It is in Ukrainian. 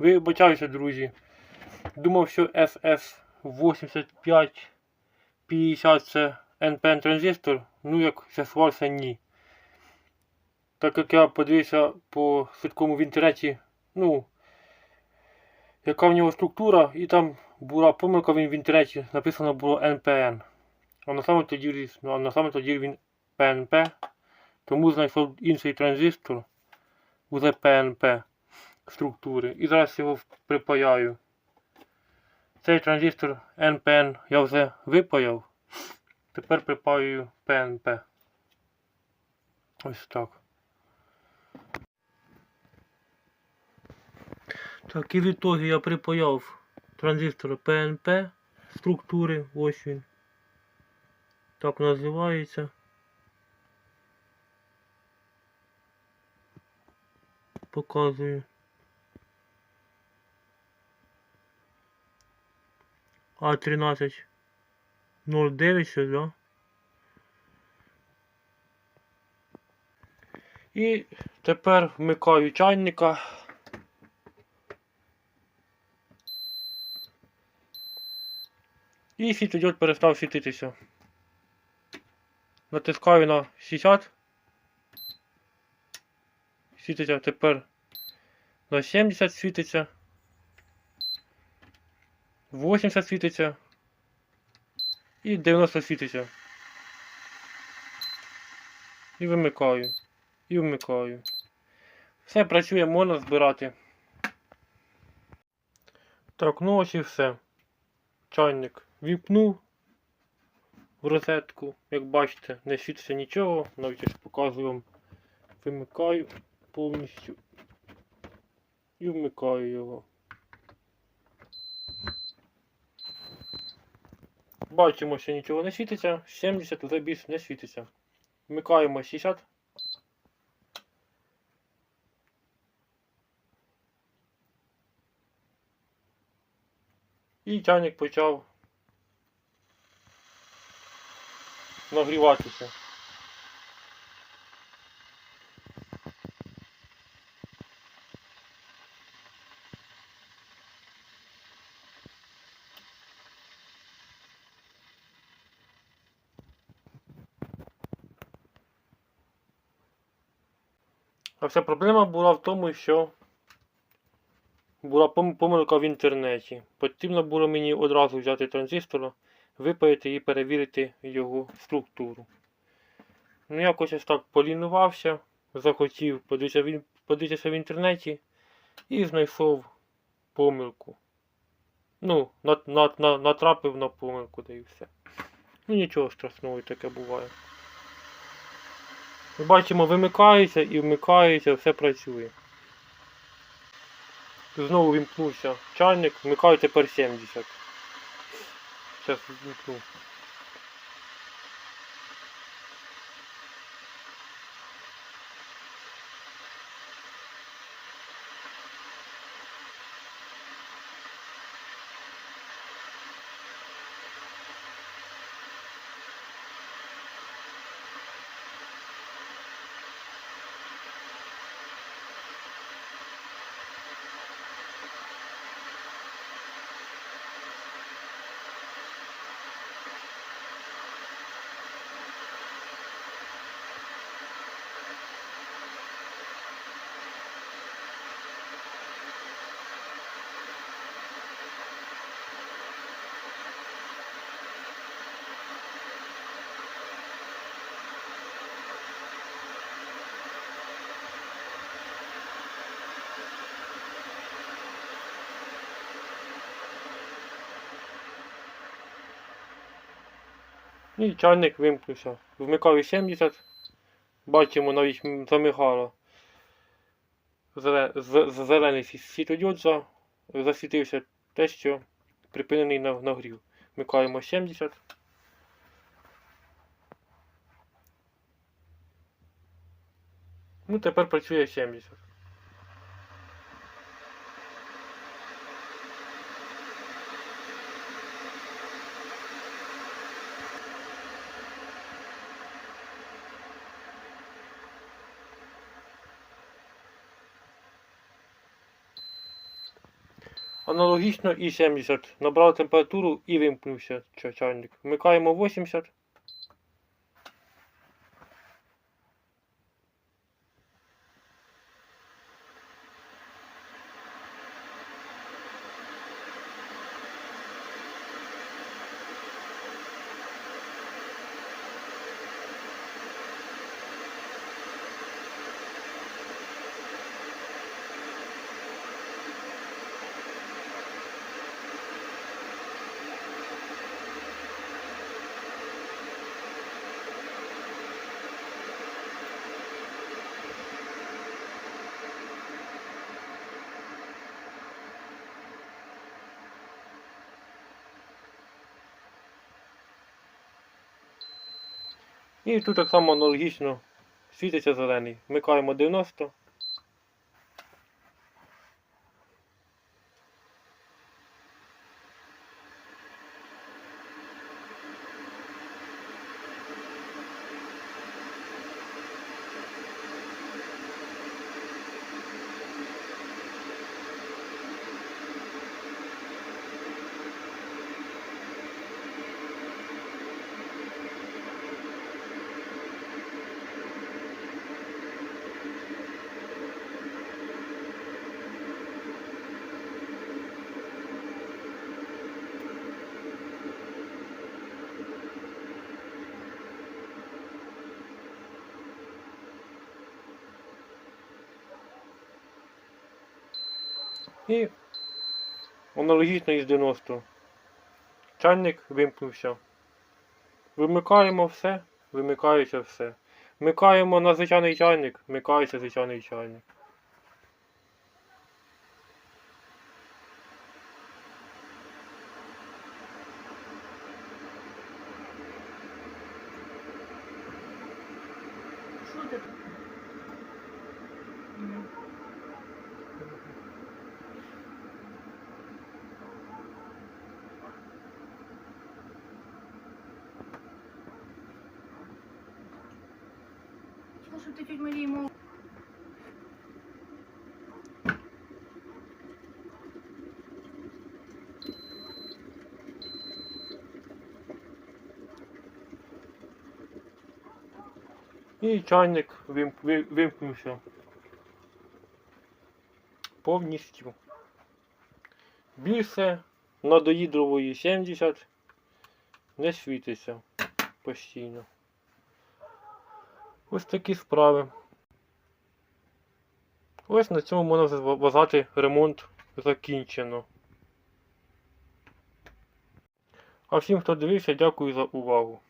Вибачаюся, друзі. Думав, що FF8550 це NPN транзистор, ну як з'ясувався ні. Так як я подивився по швидкому в інтернеті, ну, яка в нього структура, і там була помилка він в інтернеті, написано було NPN. А на самому тоді, ну, а на самому тоді він PNP, тому знайшов інший транзистор, уже PNP структури. І зараз його припаяю. Цей транзистор NPN я вже випаяв. Тепер припаюю PNP. Ось так. Так, і в ітогі я припаяв транзистор PNP структури. Ось він. Так називається. Показую. А13 09 щось, да? І тепер вмикаю чайника. І світлодіод перестав світитися. Натискаю на 60. Світиться тепер на 70 світиться. 80 світиться. І 90 світиться. І вимикаю. І вмикаю. Все працює, можна збирати. Так, ну ось і все. Чайник віпнув в розетку. Як бачите, не світиться нічого, навіть ось показую вам. Вимикаю повністю. І вмикаю його. Бачимо, що нічого не світиться. 70 вже більше не світиться. Вмикаємо 60. І чайник почав нагріватися. А вся проблема була в тому, що була помилка в інтернеті. Потрібно було мені одразу взяти транзистор, випаяти і перевірити його структуру. Ну, якось ось так полінувався, захотів подивитися в, інтернеті і знайшов помилку. Ну, на, на, на, натрапив на помилку, да і все. Ну нічого страшного таке буває. Ми бачимо, вимикається і вмикається, все працює. Знову вімкнувся чайник, вмикаю тепер 70. Зараз вімкну. І чайник вимкнувся. Вмикаю 70. Бачимо навіть замигало. Зелений сві- світлодіод засвітився те, що припинений на- нагрів. Вмикаємо 70. Ну, тепер працює 70. Аналогічно і 70. Набрав температуру і вимкнувся ча- чайник. Вмикаємо 80. І тут так само аналогічно світиться зелений. Вмикаємо 90. І аналогічно із 90. Чайник вимкнувся. Вимикаємо все, вимикається все. Вмикаємо на звичайний чайник, вмикається звичайний чайник. Що Слушай, ты чуть мол... І чайник вимкнувся. Повністю. Більше надоїдрової 70 не світиться постійно. Ось такі справи. Ось на цьому можна вважати ремонт закінчено. А всім, хто дивився, дякую за увагу.